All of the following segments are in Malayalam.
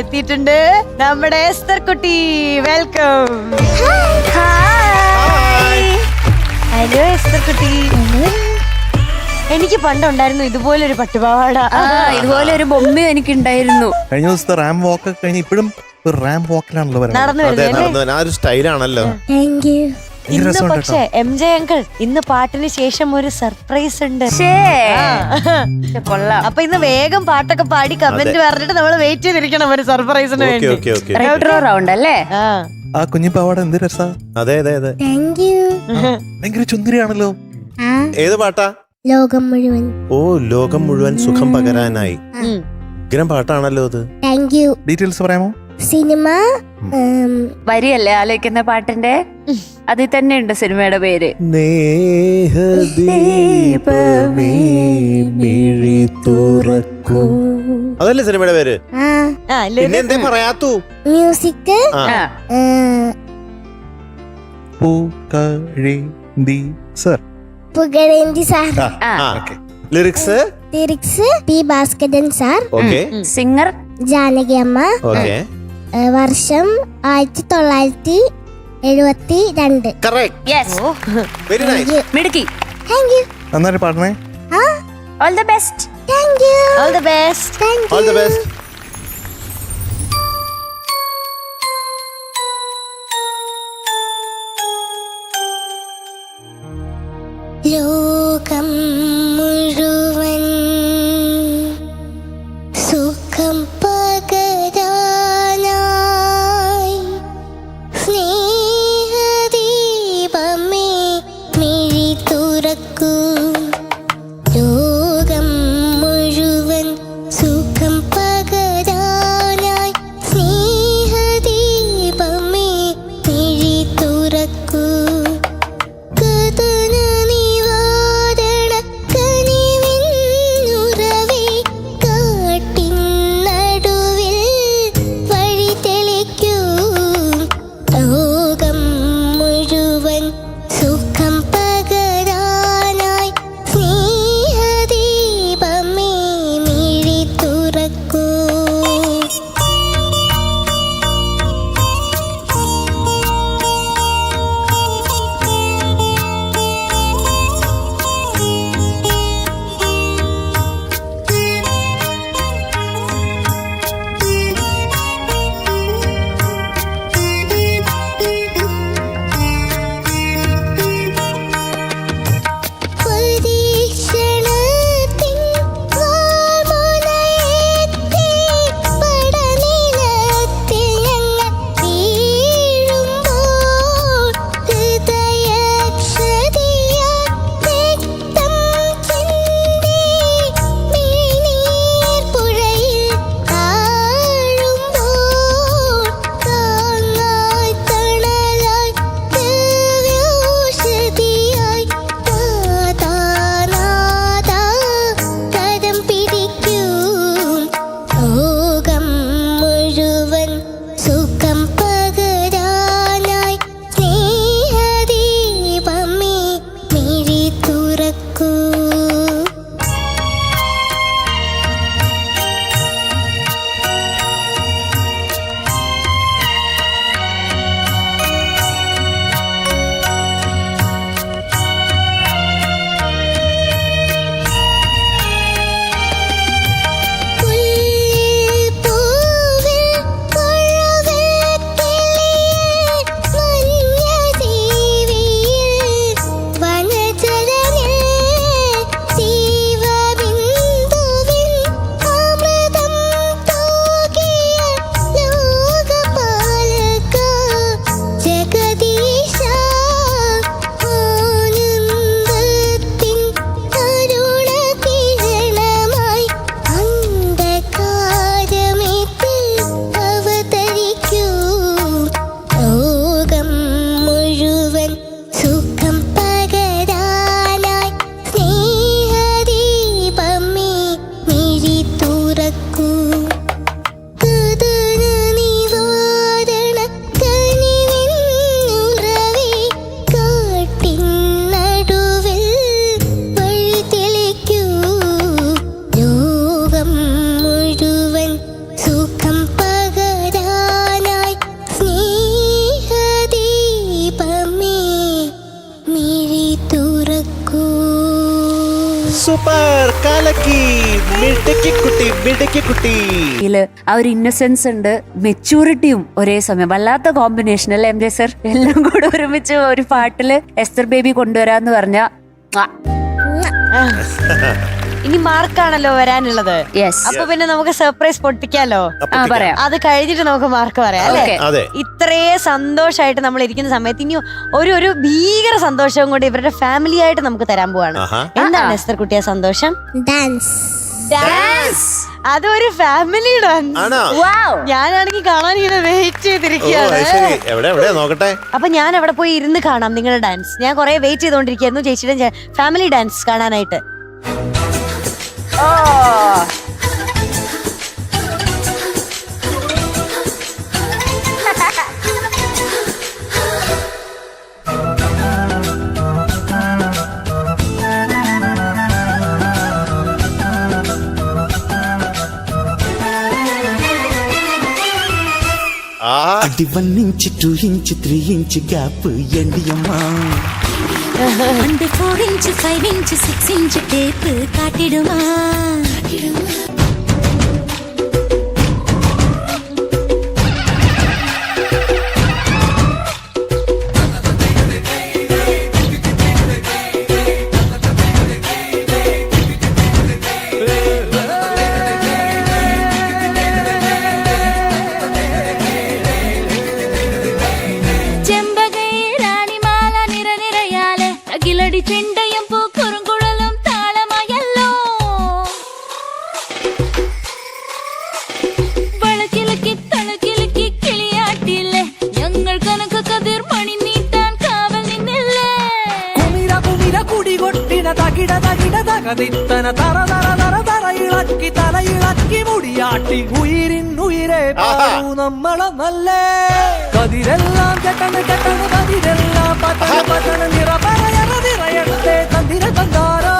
എത്തിയിട്ടുണ്ട് നമ്മുടെ എസ്തർ കുട്ടി. വെൽക്കം ഹലോ എസ്തർ കുട്ടി. എനിക്ക് പണ്ടുണ്ടായിരുന്നു ഇതുപോലൊരു പട്ടുപാവാട. ആ ഇതുപോലെ ഒരു ബൊമ്മയും എനിക്ക് ഉണ്ടായിരുന്നു കഴിഞ്ഞ ദിവസത്തെ റാം വാക്ക് കഴിഞ്ഞ ഇപ്പോഴും ഒരു റാം വാക്കിലാണല്ലോ വരുന്നത്. നടന്നു വരുന്നത് ആ ഒരു സ്റ്റൈലാണല്ലോ. താങ്ക് യു ഇന്ന് പക്ഷേ എം ജെ അങ്കിൾ ഇന്ന് പാട്ടിന് ശേഷം ഒരു സർപ്രൈസ് ഉണ്ട്. കൊള്ളാം. അപ്പൊ ഇന്ന് വേഗം പാട്ടൊക്കെ പാടി കമന്റ് പറഞ്ഞിട്ട് നമ്മൾ വെയിറ്റ് ചെയ്തിരിക്കണം ഒരു സർപ്രൈസിന് വേണ്ടി. ഓക്കെ ഓക്കെ റെട്രോ റൗണ്ട് അല്ലേ? ആ. ആ കുഞ്ഞിപ്പാവാട എന്ത് രസാ? അതെ അതെ അതെ. ഭയങ്കര ചുന്ദരിയാണല്ലോ ഏത് പാട്ടാ? ലോകം മുഴുവൻ. ഓ ലോകം മുഴുവൻ സുഖം പകരാനായി. ഇങ്ങനെ പാട്ടാണല്ലോ അത്. ഡീറ്റെയിൽസ് പറയാമോ? സിനിമ വരിയല്ലേ ആലോചിക്കുന്ന പാട്ടിന്റെ? അതിൽ തന്നെ ഉണ്ട് സിനിമയുടെ പേര്. അതല്ലേ സിനിമയുടെ പേര്? പിന്നെ എന്തേ പറയാത്തു? മ്യൂസിക് ആ. ആ. Sir. Pukazhenthi sir. Lyrics lyrics P Bhaskaran sir. Okay. Singer? Janaki അമ്മ ഓക്കെ. വർഷം ആയിരത്തി തൊള്ളായിരത്തി എഴുപത്തി രണ്ട് യെസ് വെരി നൈസ് മിടുക്കി. താങ്ക് യു നന്നായിട്ട് പാടണേ all the best thank you all the best thank all the you best super കലക്കി. മിടുക്കി കുട്ടി മിടുക്കി കുട്ടി. ഇതിൽ ആ ഒരു ഇന്നസെൻസ് ഉണ്ട്. മെച്ചൂരിറ്റിയും ഒരേ സമയം. വല്ലാത്ത കോമ്പിനേഷൻ അല്ലേ എം ജെ സർ എല്ലാം കൂടെ ഒരുമിച്ച് ഒരു പാട്ടിൽ എസ്തർ ബേബി കൊണ്ടുവരാന്ന് പറഞ്ഞ ഇനി മാർക്കാണല്ലോ വരാനുള്ളത്. യെസ് അപ്പൊ പിന്നെ നമുക്ക് സർപ്രൈസ് പൊട്ടിക്കാലോ? ആ പറയാം. അത് കഴിഞ്ഞിട്ട് നമുക്ക് മാർക്ക് പറയാം അല്ലേ? അതെ. ഇത്രേ സന്തോഷമായിട്ട് നമ്മൾ ഇരിക്കുന്ന സമയത്ത് ഇനി ഒരു ഒരു ഭീകര സന്തോഷവും കൊണ്ട് ഇവരുടെ ഫാമിലി ആയിട്ട് നമുക്ക് തരാൻ പോവാണ്. എന്താണ് എസ്തർ കുട്ടിയ സന്തോഷം? ഡാൻസ് ഡാൻസ് അതൊരു ഫാമിലി ഡാൻസ് ആണോ? ഞാനാണെങ്കിൽ കാണാൻ ഇങ്ങനെ വെയിറ്റ് ഓ ചെയ്തിരിക്കുകയാണ് ശരി. എവിടെ എവിടെ? നോക്കട്ടെ. അപ്പൊ ഞാൻ അവിടെ പോയി ഇരുന്ന് കാണാം നിങ്ങളുടെ ഡാൻസ് ഞാൻ കുറെ വെയിറ്റ് ചെയ്തോണ്ടിരിക്കുന്നു ചേച്ചിയുടെ ഫാമിലി ഡാൻസ് കാണാനായിട്ട്. డివన్ నుంచి two inch three inch gap ఎండియమ్మా அன்பு four inch five inch six inch tape காட்டிடுமா? தகதித்தன தர தர தர தர இழக்கி தலை இழக்கி முடியாட்டி உயிரின் உயிரே பாரு நம்மளம் அல்ல கதிரெல்லாம் கட்டணு கட்டணு கதிரெல்லாம் பட்டண பட்டண நிறபரையற திரையட்டே தந்திர பந்தாரா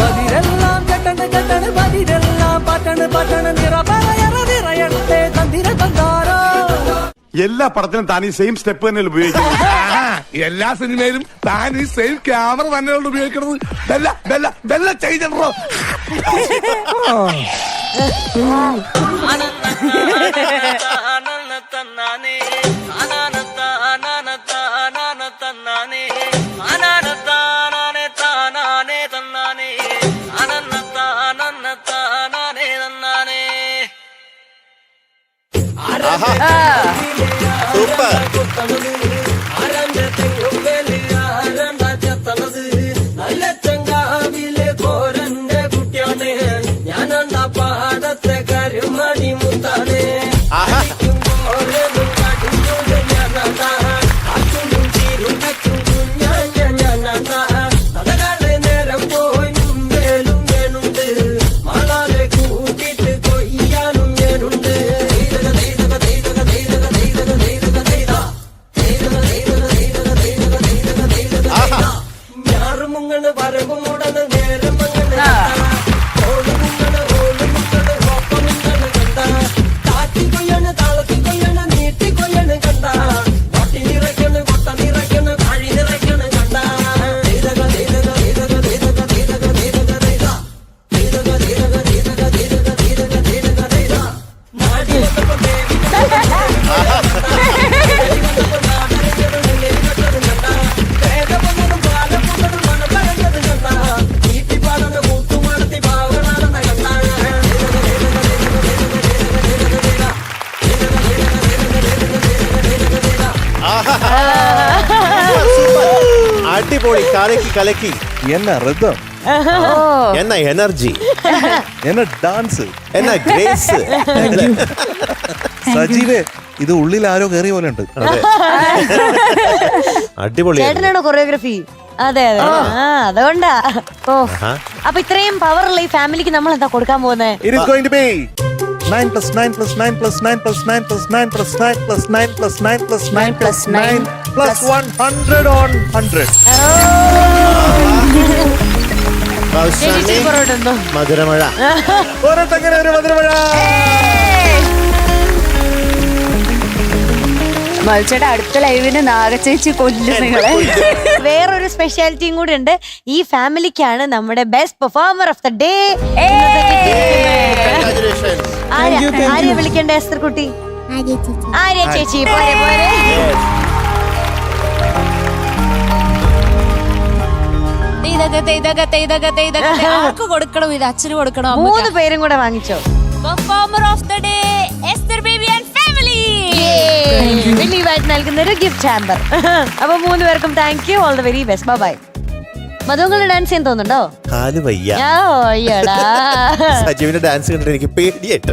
கதிரெல்லாம் கட்டணு கட்டணு கதிரெல்லாம் பட்டணு பட்டண நிறபரையற திரையட்டே தந்திர பந்தாரா എല്ലാ പടത്തിനും താൻ ഈ സെയിം സ്റ്റെപ്പ് തന്നെ എല്ലാ സിനിമയിലും താൻ ഈ സെയിം ക്യാമറ തന്നെയാണ് ഉപയോഗിക്കുന്നത് ബെല്ല ബെല്ല ബെല്ല ചെയ്തോ കലക്കി കലക്കി എന്ന ഋതം എന്ന എനർജി എന്ന ഡാൻസ് എന്ന ഗ്രേസ് സജീവേ ഇത് ഉള്ളിൽ ആരോ കയറിയ പോലെ ഉണ്ട് അടിപൊളി ചേട്ടനാണോ കൊറിയോഗ്രഫി അതെ അതെ അതുകൊണ്ടാ ഓ അപ്പൊ ഇത്രയും പവറുള്ള ഈ ഫാമിലിക്ക് നമ്മൾ എന്താ കൊടുക്കാൻ പോകുന്നത് Nine plus on hundred. മധുരമഴ. ഓരോരുത്തങ്ങനെ ഒരു മധുരമഴ? മത്സയുടെ അടുത്ത ലൈവിന് നാഗച്ചേച്ചി കൊല്ലും നിങ്ങളെ. വേറൊരു സ്പെഷ്യാലിറ്റിയും കൂടി ഉണ്ട്. ഈ ഫാമിലിക്കാണ് നമ്മുടെ best performer of the day ആരെയാ വിളിക്കേണ്ട എസ്തർ കുട്ടി? ആര്യ ചേച്ചി. പോരെ പോരെ. ഇതൊക്കെ ഇതൊക്കെ ഇതൊക്കെ ഇതൊക്കെ ആർക്ക് കൊടുക്കണം ഇത്? അച്ഛന് കൊടുക്കണം? മൂന്ന് പേരും കൂടെ വാങ്ങിച്ചോ. Performer of the day Esther baby and family വെള്ളിവായിട്ട് നൽകുന്ന ഒരു ഗിഫ്റ്റ് ചാമ്പർ അപ്പൊ മൂന്ന് പേർക്കും thank you all the very best bye മധുങ്ങൾ dance ചെയ്യാൻ തോന്നുന്നുണ്ടോ? കാൽ വയ്യ. ആ, അയ്യടാ സജീവിന്റെ ഡാൻസ് കണ്ടിട്ട് എനിക്ക് പേടിയായിട്ട്.